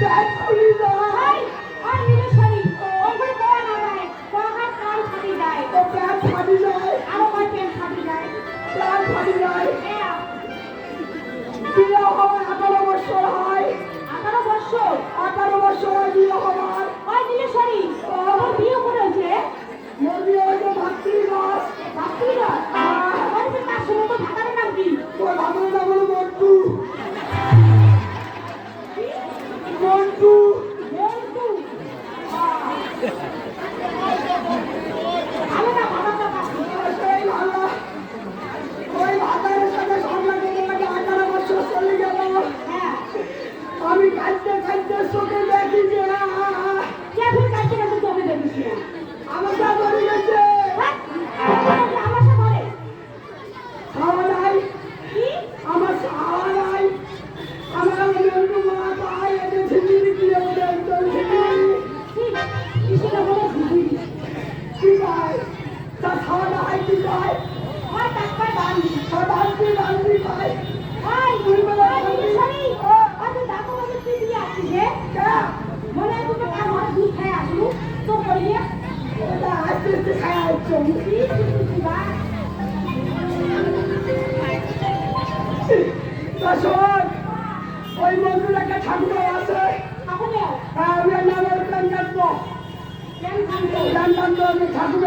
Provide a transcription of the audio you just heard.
That's আসুন। ওই মন্দির একটা ঠাকুর। আছে হ্যাঁ ওই নামে প্ল্যান কাটবো প্ল্যান কাটবো আমি ঠাকুর।